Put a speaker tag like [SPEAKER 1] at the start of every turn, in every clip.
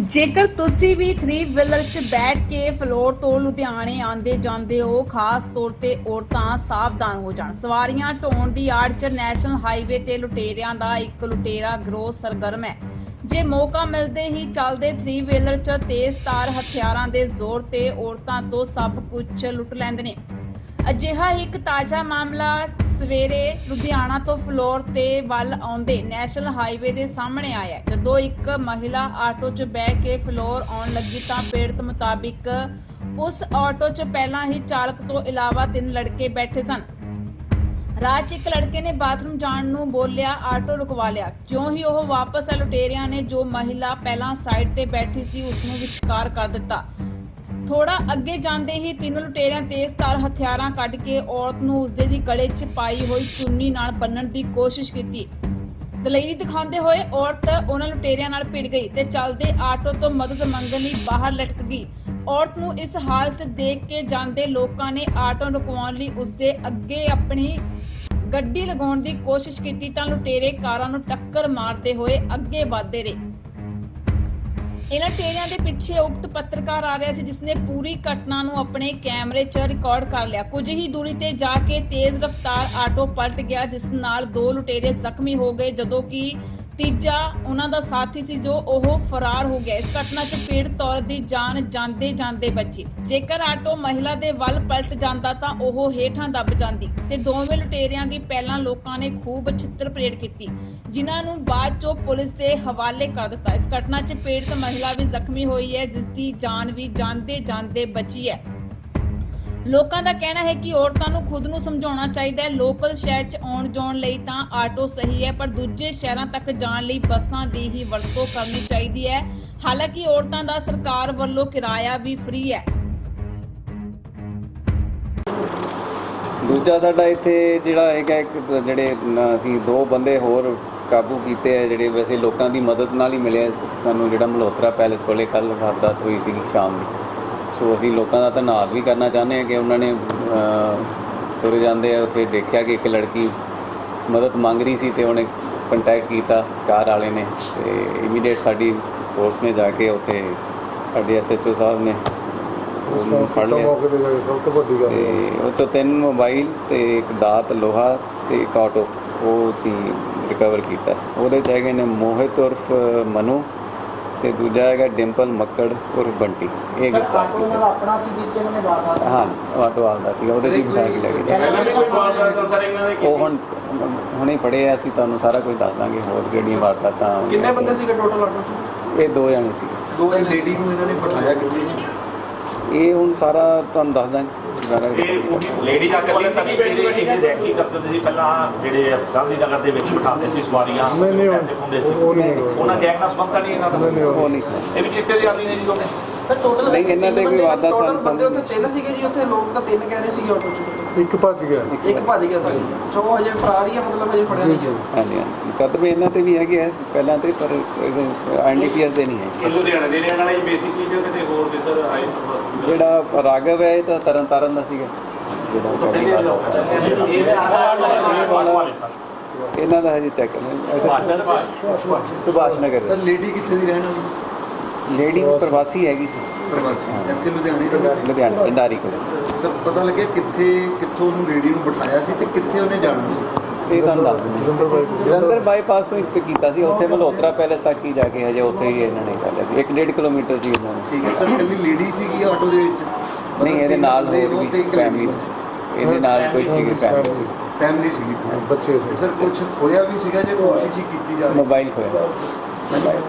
[SPEAKER 1] ਜੇਕਰ ਤੁਸੀਂ ਵੀ 3 ਵੀਲਰ 'ਚ ਬੈਠ ਕੇ ਫਲੋਰ ਤੋਂ ਲੁਧਿਆਣੇ ਆਂਦੇ ਜਾਂਦੇ ਹੋ, ਖਾਸ ਤੌਰ ਤੇ ਔਰਤਾਂ ਸਾਵਧਾਨ ਹੋ ਜਾਣ। ਸਵਾਰੀਆਂ ਢੋਣ ਦੀ ਆੜ 'ਚ ਨੈਸ਼ਨਲ ਹਾਈਵੇ ਤੇ ਲੁਟੇਰਿਆਂ ਦਾ ਇੱਕ ਲੁਟੇਰਾ ਗਰੋਹ ਸਰਗਰਮ ਹੈ। ਜੇ ਮੌਕਾ ਮਿਲਦੇ ਹੀ ਚੱਲਦੇ 3 ਵੀਲਰ 'ਚ ਤੇਜ਼ ਤਾਰ ਹਥਿਆਰਾਂ ਦੇ ਜ਼ੋਰ ਤੇ ਔਰਤਾਂ ਤੋਂ ਸਭ ਕੁਝ ਲੁੱਟ ਲੈਂਦੇ ਨੇ। ਅਜਿਹਾ ਹੀ ਇੱਕ ਤਾਜ਼ਾ ਮਾਮਲਾ ਸਵੇਰੇ ਲੁਧਿਆਣਾ ਤੋਂ ਫਲੋਰ ਤੇ ਵੱਲ ਆਉਂਦੇ ਨੈਸ਼ਨਲ ਹਾਈਵੇ ਦੇ ਸਾਹਮਣੇ ਆਇਆ ਜਦੋਂ ਇੱਕ ਮਹਿਲਾ ਆਟੋ 'ਚ ਬਹਿ ਕੇ ਫਲੋਰ ਆਉਣ ਲੱਗੀ ਤਾਂ ਪੀੜਤ ਮੁਤਾਬਿਕ ਉਸ ਆਟੋ 'ਚ ਪਹਿਲਾਂ ਹੀ ਚਾਲਕ ਤੋਂ ਇਲਾਵਾ ਤਿੰਨ ਲੜਕੇ ਬੈਠੇ ਸਨ। ਰਾਹ 'ਚ ਇੱਕ ਲੜਕੇ ਨੇ ਬਾਥਰੂਮ ਜਾਣ ਨੂੰ ਬੋਲਿਆ, ਆਟੋ ਰੁਕਵਾ ਲਿਆ। ਜਿਉਂ ਹੀ ਉਹ ਵਾਪਸ ਆ ਲੁਟੇਰਿਆਂ ਨੇ ਜੋ ਮਹਿਲਾ ਪਹਿਲਾਂ ਸਾਈਡ ਤੇ ਬੈਠੀ ਸੀ, ਉਸ ਨੂੰ ਵਿਚਕਾਰ ਕਰ ਦਿੱਤਾ। ਥੋੜਾ ਅੱਗੇ ਜਾਂਦੇ ਹੀ ਤਿੰਨ ਲੁਟੇਰਿਆਂ ਤੇਜ਼ ਹਥਿਆਰਾਂ ਕੱਢ ਕੇ ਔਰਤ ਨੂੰ ਉਸਦੇ ਦੀ ਗਲੇ 'ਚ ਪਾਈ ਹੋਈ ਚੁੰਨੀ ਨਾਲ ਬੰਨਣ ਦੀ ਕੋਸ਼ਿਸ਼ ਕੀਤੀ। ਦਲੇਰੀ ਦਿਖਾਉਂਦੇ ਹੋਏ ਔਰਤ ਉਹਨਾਂ ਲੁਟੇਰਿਆਂ ਨਾਲ ਭਿੜ ਗਈ ਤੇ ਚੱਲਦੇ ਆਟੋ ਤੋਂ ਮਦਦ ਮੰਗਣ ਲਈ ਬਾਹਰ ਲਟਕ ਗਈ। ਔਰਤ ਨੂੰ ਇਸ ਹਾਲਤ ਦੇਖ ਕੇ ਜਾਂਦੇ ਲੋਕਾਂ ਨੇ ਆਟੋ ਰੁਕਵਾਉਣ ਲਈ ਉਸਦੇ ਅੱਗੇ ਆਪਣੀ ਗੱਡੀ ਲਗਾਉਣ ਦੀ ਕੋਸ਼ਿਸ਼ ਕੀਤੀ ਤਾਂ ਲੁਟੇਰੇ ਕਾਰਾਂ ਨੂੰ ਟੱਕਰ ਮਾਰਦੇ ਹੋਏ ਅੱਗੇ ਵਧਦੇ ਰਹੇ। ਇਹਨਾਂ ਟੇਰਿਆਂ ਦੇ ਪਿੱਛੇ ਉਕਤ ਪੱਤਰਕਾਰ ਆ ਰਿਹਾ ਸੀ ਜਿਸ ਨੇ ਪੂਰੀ ਘਟਨਾ ਨੂੰ ਆਪਣੇ ਕੈਮਰੇ 'ਚ ਰਿਕਾਰਡ ਕਰ ਲਿਆ। ਕੁਝ ਹੀ ਦੂਰੀ ਤੇ ਜਾ ਕੇ ਤੇਜ਼ ਰਫ਼ਤਾਰ ਆਟੋ ਪਲਟ ਗਿਆ, ਜਿਸ ਨਾਲ ਦੋ ਲੁਟੇਰੇ ਜ਼ਖਮੀ ਹੋ ਗਏ, ਜਦੋਂ ਕਿ ਤੀਜਾ ਉਹਨਾਂ ਦਾ ਸਾਥੀ ਸੀ ਜੋ ਉਹ ਫਰਾਰ ਹੋ ਗਿਆ। ਇਸ ਘਟਨਾ 'ਚ ਪੀੜਤ ਔਰਤ ਦੀ ਜਾਨ ਜਾਂਦੇ ਜਾਂਦੇ ਬਚੀ। ਜੇਕਰ ਆਟੋ ਮਹਿਲਾ ਦੇ ਵੱਲ ਪਲਟ ਜਾਂਦਾ ਤਾਂ ਉਹ ਹੇਠਾਂ ਦੱਬ ਜਾਂਦੀ ਤੇ ਦੋਵੇਂ ਲੁਟੇਰਿਆਂ ਦੀ ਪਹਿਲਾਂ ਲੋਕਾਂ ਨੇ ਖੂਬ ਛਿੱਤਰ ਪਰੇਡ ਕੀਤੀ, ਜਿਨ੍ਹਾਂ ਨੂੰ ਬਾਅਦ 'ਚੋਂ ਪੁਲਿਸ ਦੇ ਹਵਾਲੇ ਕਰ ਦਿੱਤਾ। ਇਸ ਘਟਨਾ 'ਚ ਪੀੜਤ ਮਹਿਲਾ ਵੀ ਜ਼ਖਮੀ ਹੋਈ ਹੈ, ਜਿਸ ਦੀ ਜਾਨ ਵੀ ਜਾਂਦੇ ਜਾਂਦੇ ਬਚੀ ਹੈ। ਲੋਕਾਂ ਦਾ ਕਹਿਣਾ ਹੈ ਕਿ ਔਰਤਾਂ ਨੂੰ ਖੁਦ ਨੂੰ ਸਮਝਾਉਣਾ ਚਾਹੀਦਾ ਹੈ। ਲੋਕਲ ਸ਼ਹਿਰ 'ਚ ਆਉਣ ਜਾਣ ਲਈ ਤਾਂ ਆਟੋ ਸਹੀ ਹੈ, ਪਰ ਦੂਜੇ ਸ਼ਹਿਰਾਂ ਤੱਕ ਜਾਣ ਲਈ ਬੱਸਾਂ ਦੀ ਹੀ ਵਰਤੋਂ ਕਰਨੀ ਚਾਹੀਦੀ ਹੈ। ਹਾਲਾਂਕਿ ਔਰਤਾਂ ਦਾ ਸਰਕਾਰ ਵੱਲੋਂ ਕਿਰਾਇਆ ਵੀ ਫ੍ਰੀ ਹੈ।
[SPEAKER 2] ਦੂਜਾ ਸਾਡਾ ਇੱਥੇ ਜਿਹੜਾ ਹੈਗਾ, ਇੱਕ ਜਿਹੜੇ ਅਸੀਂ ਦੋ ਬੰਦੇ ਹੋਰ ਕਾਬੂ ਕੀਤੇ ਆ, ਜਿਹੜੇ ਵੈਸੇ ਲੋਕਾਂ ਦੀ ਮਦਦ ਨਾਲ ਹੀ ਮਿਲੇ ਸਾਨੂੰ ਜਿਹੜਾ ਮਲਹੋਤਰਾ ਪੈਲੇਸ ਕੋਲੇ ਕੱਲ ਵਾਰਦਾਤ ਹੋਈ ਸੀਗੀ, ਸ਼ਾਮ ਦੀ। ਸੋ ਅਸੀਂ ਲੋਕਾਂ ਦਾ ਧੰਨਵਾਦ ਵੀ ਕਰਨਾ ਚਾਹੁੰਦੇ ਹਾਂ ਕਿ ਉਹਨਾਂ ਨੇ ਤੁਰ ਜਾਂਦੇ ਆ ਉੱਥੇ ਦੇਖਿਆ ਕਿ ਇੱਕ ਲੜਕੀ ਮਦਦ ਮੰਗ ਰਹੀ ਸੀ ਤੇ ਉਹਨੇ ਕੰਟੈਕਟ ਕੀਤਾ ਕਾਰ ਵਾਲੇ ਨੇ ਤੇ ਇਮੀਡੀਏਟ ਸਾਡੀ ਫੋਰਸ ਨੇ ਜਾ ਕੇ ਉੱਥੇ ਸਾਡੇ ਐਸਐਚਓ ਸਾਹਿਬ ਨੇ ਉਹਨੂੰ ਫੜ ਲਿਆ।
[SPEAKER 3] ਮੌਕੇ ਤੇ ਜਾ ਕੇ ਸਭ ਤੋਂ ਵੱਡੀ ਗੱਲ
[SPEAKER 2] ਤੇ ਉਹ 'ਚੋਂ ਤਿੰਨ ਮੋਬਾਈਲ ਤੇ ਇੱਕ ਦਾਤ ਲੋਹਾ ਤੇ ਇੱਕ ਆਟੋ ਉਹ ਅਸੀਂ ਰਿਕਵਰ ਕੀਤਾ। ਉਹਦੇ ਚ ਹੈਗੇ ਨੇ ਮੋਹਿਤ ਉਰਫ ਮਨੂ ਤੇ ਦੂਜਾ ਹੈਗਾ ਡਿੰਪਲ ਮੱਕੜ ਉਰਫ ਬੰਟੀ। ਇਹ ਗ੍ਰਿਫਤਾਰ ਕੀਤਾ।
[SPEAKER 4] ਆਪਣਾ ਸੀ ਜਿਸ ਚ ਇਹਨਾਂ ਨੇ ਬਾਤ ਆ
[SPEAKER 2] ਹਾਂ ਆਟੋ ਆਉਂਦਾ ਸੀਗਾ ਉਹਦੇ 'ਚ ਹੀ ਬਿਠਾ ਕੇ ਲੈ ਗਏ।
[SPEAKER 5] ਪਹਿਲਾਂ ਵੀ ਕੋਈ ਵਾਰਦਾਤ ਸਰ ਇਹਨਾਂ ਦੇ
[SPEAKER 2] ਉਹ ਹੁਣ ਹੁਣੇ ਪੜੇ ਆ ਅਸੀਂ ਤੁਹਾਨੂੰ ਸਾਰਾ ਕੁਝ ਦੱਸ ਦਾਂਗੇ ਹੋਰ ਕਿਹੜੀਆਂ ਵਾਰਦਾਤਾਂ ਹੋਈਆਂ।
[SPEAKER 4] ਕਿੰਨੇ ਬੰਦੇ ਸੀਗੇ ਟੋਟਲ ਆਟੋ ਚ?
[SPEAKER 2] ਇਹ ਦੋ ਜਣੇ ਸੀਗੇ।
[SPEAKER 4] ਦੋ ਲੇਡੀ ਨੂੰ ਇਹਨਾਂ ਨੇ ਬਿਠਾਇਆ ਕਿੱਥੇ ਸੀ?
[SPEAKER 2] ਇਹ ਹੁਣ ਸਾਰਾ ਤੁਹਾਨੂੰ ਦੱਸ ਦਾਂਗੇ। ਸਾਰਾ
[SPEAKER 5] ਇਹ ਲੇਡੀ ਜਾ ਕੇ
[SPEAKER 6] ਪੁਲਿਸ ਦੀ ਬੈਠੀ ਬੈਠੀ ਸੀ ਕੀ ਕਰਦੇ ਤੁਸੀਂ ਪਹਿਲਾਂ ਜਿਹੜੇ ਗਾਂਧੀ ਨਗਰ ਦੇ ਵਿੱਚ ਬਿਠਾਉਂਦੇ ਸੀ ਸਵਾਰੀਆਂ
[SPEAKER 3] ਨਹੀਂ ਨਹੀਂ
[SPEAKER 6] ਪੈਸੇ ਹੁੰਦੇ ਸੀ।
[SPEAKER 3] ਉਹ ਨਹੀਂ ਹੋਇਆ।
[SPEAKER 6] ਉਹਨਾਂ ਗੈਂਗ ਨਾਲ ਸੰਬੰਧ ਤਾਂ ਨਹੀਂ ਇਹਨਾਂ ਦਾ?
[SPEAKER 3] ਨਹੀਂ, ਨਹੀਂ,
[SPEAKER 2] ਉਹ ਨਹੀਂ। ਸਰ
[SPEAKER 6] ਇਹ ਵੀ ਚਿੱਟੇ ਦੇ ਆਦੀ ਨੇ ਜੀ ਦੋਨੇ।
[SPEAKER 4] ਸਰ ਟੋਟਲ
[SPEAKER 2] ਨਹੀਂ, ਇਹਨਾਂ ਦੇ ਕੋਈ ਵਾਰਦਾਤ
[SPEAKER 4] ਟੋਟਲ
[SPEAKER 2] ਸਾਨੂੰ
[SPEAKER 4] ਬੰਦੇ ਉੱਥੇ
[SPEAKER 2] ਸਮਝ
[SPEAKER 4] ਤਿੰਨ ਸੀਗੇ ਜੀ ਉੱਥੇ ਲੋਕ ਤਾਂ ਤਿੰਨ ਕਹਿ ਰਹੇ ਸੀਗੇ ਆਟੋ ਚ।
[SPEAKER 3] ਇੱਕ ਭੱਜ ਗਿਆ।
[SPEAKER 4] ਇੱਕ ਭੱਜ ਗਿਆ ਸੀ ਚੋ ਹਜੇ ਫਰਾਰ ਹੀ ਆ ਮਤਲਬ ਹਜੇ ਫੜਿਆ
[SPEAKER 3] ਜੀ
[SPEAKER 4] ਨਹੀਂ
[SPEAKER 3] ਜੀ।
[SPEAKER 4] ਗਿਆ।
[SPEAKER 2] ਹਾਂਜੀ ਹਾਂਜੀ। ਮੁਕੱਦਮੇ ਇਹਨਾਂ ਤੇ ਵੀ ਹੈਗੇ ਆ ਪਹਿਲਾਂ ਤੇ ਪਰ ਐਨਡੀਪੀਐਸ ਦੇ ਨਹੀਂ ਹੈ।
[SPEAKER 5] ਇਹ ਲੁਧਿਆਣੇ ਦੇ ਰਹਿਣ ਵਾਲੇ ਬੇਸਿਕਲੀ ਜੋ ਕਿਤੇ ਹੋਰ ਦੇ ਸਰ ਆਏ
[SPEAKER 2] ਜਿਹੜਾ ਰਾਘਵ ਹੈ ਇਹ ਤਾਂ ਤਰਨ ਤਾਰਨ ਦਾ ਸੀਗਾ। ਇਹਨਾਂ ਦਾ ਹਜੇ check Subhash Nagar
[SPEAKER 7] sir lady ਕਿੱਥੇ ਦੀ ਰਹਿਣ ਵਾਲੀ?
[SPEAKER 2] ਲੇਡੀ ਪ੍ਰਵਾਸੀ ਹੈਗੀ ਸੀ।
[SPEAKER 7] ਪ੍ਰਵਾਸੀ। ਇੱਥੇ ਲੁਧਿਆਣੇ ਦਾ
[SPEAKER 2] ਲੁਧਿਆਣਾ ਭੰਡਾਰੀ ਕੋਲ।
[SPEAKER 7] ਸਰ ਪਤਾ ਲੱਗਿਆ ਕਿੱਥੇ ਕਿੱਥੋਂ ਉਹਨੂੰ ਲੇਡੀ ਨੂੰ ਬਿਠਾਇਆ ਸੀ ਤੇ ਕਿੱਥੇ ਉਹਨੇ ਜਾਣਾ ਸੀ?
[SPEAKER 2] ਇਹ ਤੁਹਾਨੂੰ ਦੱਸ ਦਿੰਦੇ
[SPEAKER 3] ਜਲੰਧਰ
[SPEAKER 2] ਬਾਈਪਾਸ ਤੋਂ ਇੱਕ ਕੀਤਾ ਸੀ। ਉੱਥੇ ਮਲਹੋਤਰਾ ਪੈਲੇਸ ਤੱਕ ਹੀ ਜਾ ਕੇ ਹਜੇ ਉੱਥੇ ਹੀ ਇਹਨਾਂ ਨੇ ਕਰ ਲਿਆ ਸੀ। 1.5 ਕਿਲੋਮੀਟਰ ਸੀ ਇਹਨਾਂ ਨੇ।
[SPEAKER 7] ਠੀਕ ਹੈ। ਸਰ ਕੱਲੀ ਲੇਡੀ ਸੀਗੀ ਆਟੋ ਦੇ ਵਿੱਚ?
[SPEAKER 2] ਨਹੀਂ ਇਹਦੇ ਨਾਲ ਹੋਰ ਵੀ ਸੀ ਫੈਮਿਲੀ ਸੀ। ਇਹਦੇ ਨਾਲ ਕੋਈ ਸੀਗੀ ਫੈਮਿਲੀ ਸੀ।
[SPEAKER 7] ਫੈਮਿਲੀ ਸੀਗੀ।
[SPEAKER 3] ਬੱਚੇ
[SPEAKER 7] ਤੇ ਸਰ ਕੁਝ ਖੋਇਆ ਵੀ ਸੀਗਾ ਜੇ ਕੋਸ਼ਿਸ਼ ਹੀ ਕੀਤੀ ਜਾ ਰਹੀ।
[SPEAKER 2] ਮੋਬਾਈਲ ਖੋਇਆ ਸੀ।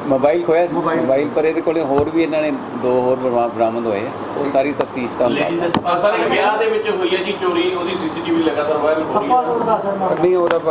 [SPEAKER 2] ਮੋਬਾਈਲ ਖੋਇਆ ਸੀ
[SPEAKER 7] ਮੋਬਾਈਲ।
[SPEAKER 2] ਪਰ ਇਹਦੇ ਕੋਲੇ ਹੋਰ ਵੀ ਇਹਨਾਂ ਨੇ ਦੋ ਹੋਰ ਬਰਾ- ਬਰਾਮਦ ਹੋਏ। ਆ। ਉਹ ਸਾਰੀ ਤਫਤੀਸ਼ ਦਾ ਹੁੰਦਾ
[SPEAKER 6] ਦੇ
[SPEAKER 5] ਸਰ ਇੱਕ ਵਿਆਹ ਦੇ ਵਿੱਚ ਹੋਈ ਹੈ ਜੀ ਚੋਰੀ ਉਹਦੀ ਸੀਸੀਟੀਵੀ ਲਗਾਤਾਰ ਵਾਇਰਲ ਹੋ ਰਹੀ ਹੈ।
[SPEAKER 2] ਨਹੀਂ ਉਹਦਾ